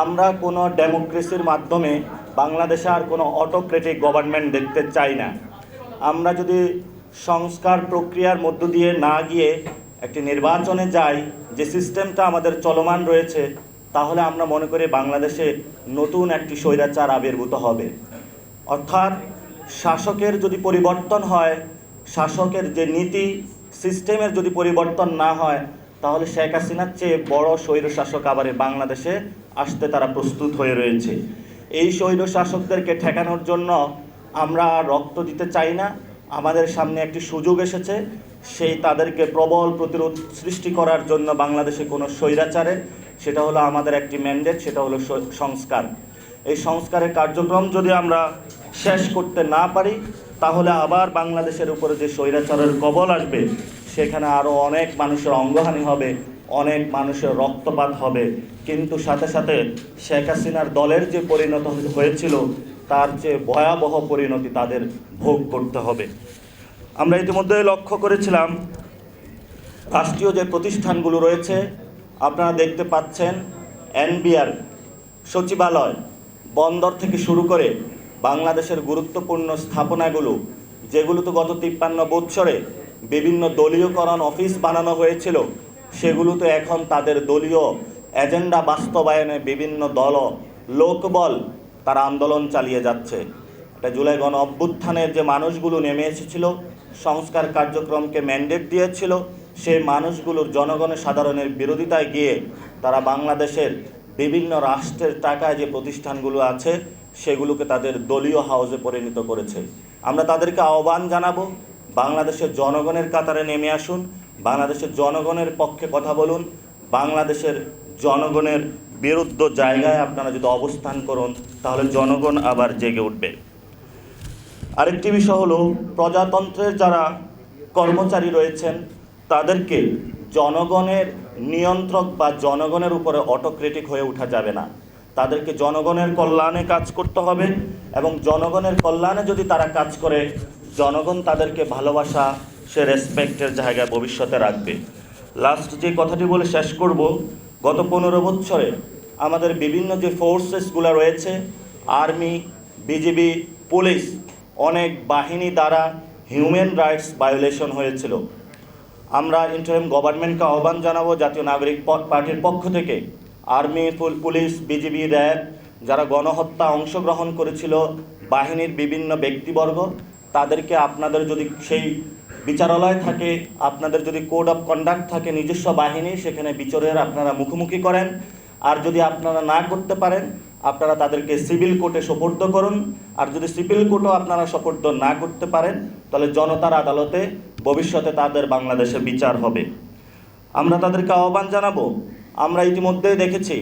আমরা কোনো ডেমোক্রেসির মাধ্যমে বাংলাদেশে আর কোনো অটোক্রেটিক গভর্নমেন্ট দেখতে চাই না। আমরা যদি সংস্কার প্রক্রিয়ার মধ্য দিয়ে না গিয়ে একটি নির্বাচনে যাই, যে সিস্টেমটা আমাদের চলমান রয়েছে, তাহলে আমরা মনে করি বাংলাদেশে নতুন একটি স্বৈরাচার আবির্ভূত হবে। অর্থাৎ শাসকের যদি পরিবর্তন হয়, শাসকের যে নীতি সিস্টেমের যদি পরিবর্তন না হয় তাহলে শেখ হাসিনার চেয়ে বড় স্বৈর শাসক আবার বাংলাদেশে আসতে তারা প্রস্তুত হয়ে রয়েছে। এই স্বৈর শাসকদেরকে ঠেকানোর জন্য আমরা রক্ত দিতে চাই না। আমাদের সামনে একটি সুযোগ এসেছে। সেই তাদেরকে প্রবল প্রতিরোধ সৃষ্টি করার জন্য বাংলাদেশে কোনো স্বৈরাচারের, সেটা হলো আমাদের একটি ম্যান্ডেট সেটা হলো সংস্কার। এই সংস্কারের কার্যক্রম যদি আমরা শেষ করতে না পারি, তাহলে আবার বাংলাদেশের উপরে যে স্বৈরাচারের কবল আসবে সেখানে আরও অনেক মানুষের অঙ্গহানি হবে, অনেক মানুষের রক্তপাত হবে। কিন্তু সাথে সাথে শেখ হাসিনার দলের যে পরিণত হয়েছিল, তার চেয়ে ভয়াবহ পরিণতি তাদের ভোগ করতে হবে। আমরা ইতিমধ্যে লক্ষ্য করেছিলাম, রাষ্ট্রীয় যে প্রতিষ্ঠানগুলো রয়েছে, আপনারা দেখতে পাচ্ছেন, এনবিআর সচিবালয় বন্দর থেকে শুরু করে বাংলাদেশের গুরুত্বপূর্ণ স্থাপনাগুলো, যেগুলো তো গত তিপ্পান্ন বৎসরে বিভিন্ন দলীয়করণ অফিস বানানো হয়েছিল। সেগুলো তো এখন তাদের দলীয় এজেন্ডা বাস্তবায়নে বিভিন্ন দল লোকবল তারা আন্দোলন চালিয়ে যাচ্ছে। এটা জুলাই গণ অভ্যুত্থানের যে মানুষগুলো নেমে এসেছিল, সংস্কার কার্যক্রমকে ম্যান্ডেট দিয়েছিল, সেই মানুষগুলোর জনগণের সাধারণের বিরোধিতায় গিয়ে তারা বাংলাদেশের বিভিন্ন রাষ্ট্রের টাকায় যে প্রতিষ্ঠানগুলো আছে, সেগুলোকে তাদের দলীয় হাউসে পরিণত করেছে। আমরা তাদেরকে আহ্বান জানাব বাংলাদেশের জনগণের কাতারে নেমে আসুন, বাংলাদেশের জনগণের পক্ষে কথা বলুন, বাংলাদেশের জনগণের বিরুদ্ধ জায়গায় আপনারা যদি অবস্থান করুন, তাহলে জনগণ আবার জেগে উঠবে। আরেকটি বিষয় হলো, প্রজাতন্ত্রের যারা কর্মচারী রয়েছেন, তাদেরকে জনগণের নিয়ন্ত্রক বা জনগণের উপরে অটোক্রেটিক হয়ে ওঠা যাবে না। তাদেরকে জনগণের কল্যাণে কাজ করতে হবে এবং জনগণের কল্যাণে যদি তারা কাজ করে জনগণ তাদেরকে ভালোবাসা, সে রেসপেক্টের জায়গায় ভবিষ্যতে রাখবে। লাস্ট যে কথাটি বলে শেষ করব, গত পনেরো বছরে আমাদের বিভিন্ন যে ফোর্সেসগুলো রয়েছে আর্মি বিজিবি পুলিশ অনেক বাহিনী দ্বারা হিউম্যান রাইটস ভায়োলেশন হয়েছিল। আমরা ইন্টারিম গভর্নমেন্টকে আহ্বান জানাব, জাতীয় নাগরিক পার্টির পক্ষ থেকে। আর্মি পুল- পুলিশ বিজিবি র্যাব যারা গণহত্যা অংশগ্রহণ করেছিল, বাহিনীর বিভিন্ন ব্যক্তিবর্গ তাদেরকে আপনাদের যদি সেই বিচারালয় থাকে, আপনাদের যদি কোড অফ কন্ডাক্ট থাকে, নিজস্ব বাহিনী, সেখানে বিচারের আপনারা মুখোমুখি করেন। আর যদি আপনারা না করতে পারেন, আপনারা তাদেরকে সিভিল কোর্টে সোপর্দ করুন। আর যদি সিভিল কোর্টও আপনারা সোপর্দ না করতে পারেন, তাহলে জনতার আদালতে ভবিষ্যতে তাদের বাংলাদেশে বিচার হবে। আমরা তাদেরকে আহ্বান জানাব। আমরা ইতিমধ্যেই দেখেছি